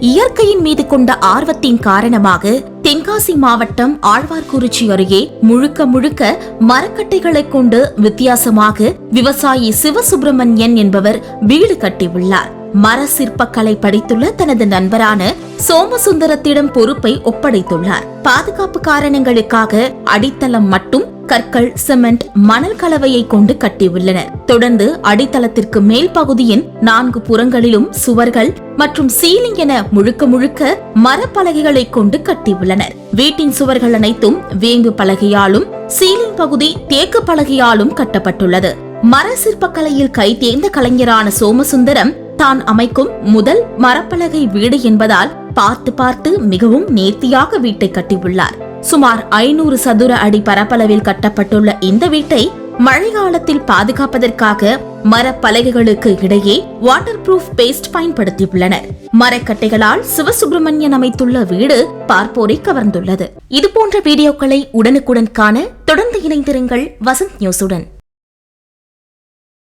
இயற்கையின் மீது கொண்ட ஆர்வத்தின் காரணமாக தென்காசி மாவட்டம் ஆழ்வார்குறிச்சி அருகே முழுக்க முழுக்க மரக்கட்டைகளைக் கொண்டு வித்தியாசமாக விவசாயி சிவசுப்பிரமணியன் என்பவர் வீடு கட்டியுள்ளார். மர சிற்பக்கலை படித்துள்ள தனது நண்பரான சோமசுந்தரத்திடம் பொறுப்பை ஒப்படைத்துள்ளார். பாதுகாப்பு காரணங்களுக்காக அடித்தளம் மட்டும் கற்கள் சிமெண்ட் மணல் கலவையை கொண்டு கட்டியுள்ளனர் தொடர்ந்து அடித்தளத்திற்கு மேல் பகுதியின் நான்கு புறங்களிலும் சுவர்கள் மற்றும் சீலிங் என முழுக்க முழுக்க மரப்பலகைகளை கொண்டு கட்டியுள்ளனர். வீட்டின் சுவர்கள் அனைத்தும் வேம்பு பலகையாலும் சீலிங் பகுதி தேக்கு பலகையாலும் கட்டப்பட்டுள்ளது. மர சிற்பக்கலையில் கை தேர்ந்த கலைஞரான சோமசுந்தரம் தான் அமைக்கும் முதல் மரப்பலகை வீடு என்பதால் பார்த்து பார்த்து மிகவும் நேர்த்தியாக வீட்டை கட்டியுள்ளார். சுமார் ஐநூறு சதுர அடி பரப்பளவில் கட்டப்பட்டுள்ள இந்த வீட்டை மழை காலத்தில் பாதுகாப்பதற்காக மரப்பலகைகளுக்கு இடையே வாட்டர் ப்ரூஃப் பேஸ்ட் பயன்படுத்தியுள்ளனர். மரக்கட்டைகளால் சிவசுப்பிரமணியன் அமைத்துள்ள வீடு பார்ப்போரை கவர்ந்துள்ளது. இது போன்ற வீடியோக்களை உடனுக்குடன் காண தொடர்ந்து இணைந்திருங்கள் வசந்த் நியூஸுடன்.